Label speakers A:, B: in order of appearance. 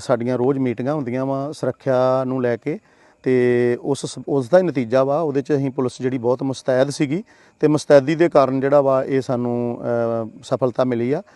A: ਸਾਡੀਆਂ ਰੋਜ਼ ਮੀਟਿੰਗਾਂ ਹੁੰਦੀਆਂ ਵਾ ਸੁਰੱਖਿਆ ਨੂੰ ਲੈ ਕੇ ਤੇ ਉਸ ਉਸ ਦਾ ਹੀ ਨਤੀਜਾ ਵਾ, ਉਹਦੇ ਚ ਅਸੀਂ ਪੁਲਿਸ ਜਿਹੜੀ ਬਹੁਤ ਮੁਸਤੈਦ ਸੀਗੀ ਤੇ ਮੁਸਤੈਦੀ ਦੇ ਕਾਰਨ ਜਿਹੜਾ ਵਾ ਇਹ ਸਾਨੂੰ ਸਫਲਤਾ ਮਿਲੀ ਆ।